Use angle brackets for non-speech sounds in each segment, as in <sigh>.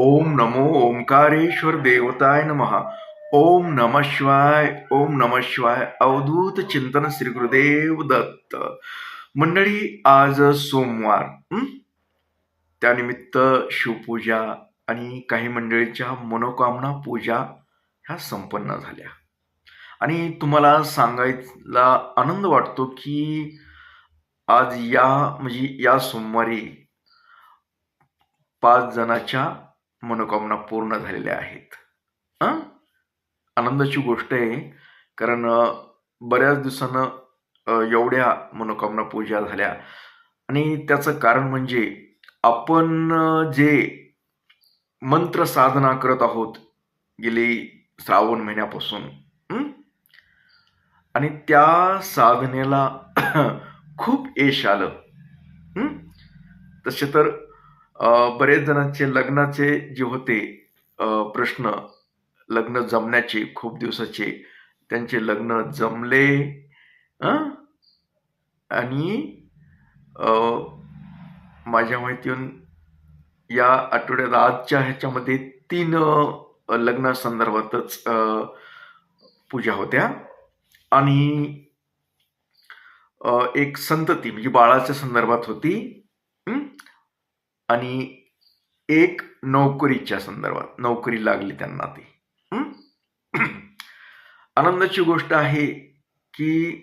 ओम नमो ओंकारेश्वर देवताय नमः। ओम नम शिवाय ओम नम शिवाय अवधूत चिंतन श्री गुरुदेव दत्त। मंडळी आज सोमवार त्यानिमित्त शिवपूजा आणि काही मंडळीच्या मनोकामना पूजा ह्या संपन्न झाल्या. आणि तुम्हाला सांगायला आनंद वाटतो की आज या म्हणजे या सोमवारी पाच जणाच्या मनोकामना पूर्ण झालेल्या आहेत. आनंदाची गोष्ट आहे कारण बऱ्याच दिवसानं एवढ्या मनोकामना पूजा झाल्या. आणि त्याचं कारण म्हणजे आपण जे मंत्र साधना करत आहोत गेली श्रावण महिन्यापासून आणि त्या साधनेला <coughs> खूप यश आलं तसे तर बरेच जणांचे लग्नाचे जे होते प्रश्न लग्न जमण्याचे खूप दिवसाचे त्यांचे लग्न जमले आणि माझ्या माहितीहून या आठवड्यात आजच्या ह्याच्यामध्ये तीन लग्नासंदर्भातच पूजा होत्या. आणि एक संतती म्हणजे बाळाच्या संदर्भात होती. आणि एक नोकरीच्या संदर्भात नोकरी लागली त्यांना ती. आनंदाची गोष्ट आहे की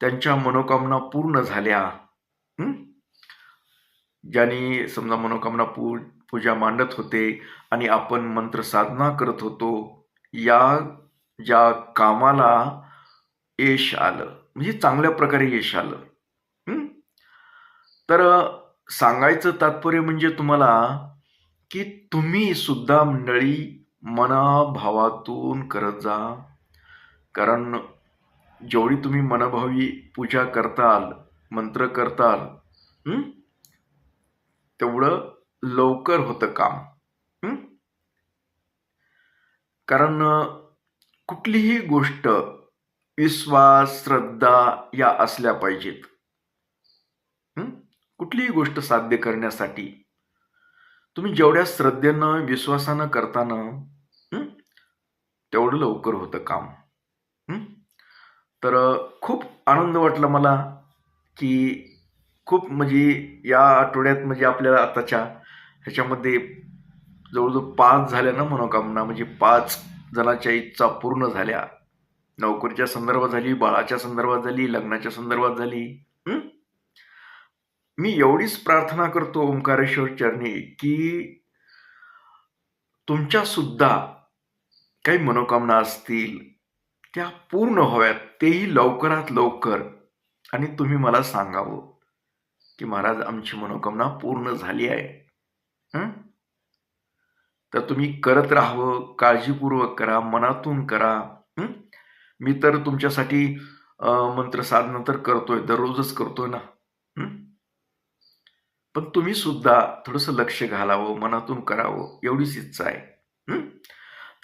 त्यांच्या मनोकामना पूर्ण झाल्या. ज्यांनी समजा मनोकामना पू पूजा मांडत होते आणि आपण मंत्र साधना करत होतो या ज्या कामाला यश आलं म्हणजे चांगल्या प्रकारे यश आलं. तर सांगायचं तात्पर्य म्हणजे तुम्हाला की तुम्ही सुद्धा मंडळी मनाभावातून करत जा. कारण जेवढी तुम्ही मनभावी पूजा करताल मंत्र करताल तेवढं लवकर होतं काम. कारण कुठलीही गोष्ट विश्वास श्रद्धा या असल्या पाहिजेत. कुठलीही गोष्ट साध्य करण्यासाठी तुम्ही जेवढ्या श्रद्धेनं विश्वासानं करताना तेवढं लवकर होतं काम. तर खूप आनंद वाटला मला की खूप म्हणजे या आठवड्यात म्हणजे आपल्याला आताच्या ह्याच्यामध्ये जवळजवळ पाच झाल्या ना मनोकामना म्हणजे पाच जणांच्या इच्छा पूर्ण झाल्या. नोकरीच्या संदर्भात झाली बाळाच्या संदर्भात झाली लग्नाच्या संदर्भात झाली. मी एवढीच प्रार्थना करतो ओंकारेश्वर चरणी की तुमच्या सुद्धा काही मनोकामना असतील त्या पूर्ण व्हाव्यात. तेही लवकरात लवकर. आणि तुम्ही मला सांगावं की महाराज आमची मनोकामना पूर्ण झाली आहे. तर तुम्ही करत राहावं काळजीपूर्वक करा मनातून करा. मी तर तुमच्यासाठी अं, तर करतोय दररोजच करतोय ना. पण तुम्ही सुद्धा थोडंसं लक्ष घालावं मनातून करावं एवढीच इच्छा आहे.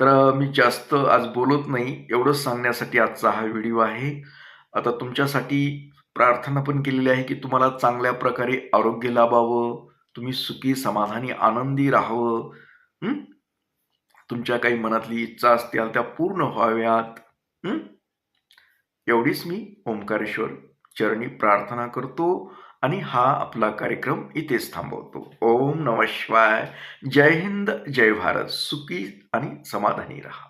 तर मी जास्त आज बोलत नाही एवढंच सांगण्यासाठी आजचा हा व्हिडिओ आहे. आता तुमच्यासाठी प्रार्थना पण केलेली आहे की तुम्हाला चांगल्या प्रकारे आरोग्य लाभावं तुम्ही सुखी समाधानी आनंदी राहावं. तुमच्या काही मनातली इच्छा असतील त्या पूर्ण व्हाव्यात. एवढीच मी ओंकारेश्वर चरणी प्रार्थना करतो. आणि हा आपला कार्यक्रम इथेच थांबवतो. ओम नम शिवाय. जय हिंद जय भारत. सुखी आणि समाधानी राहा.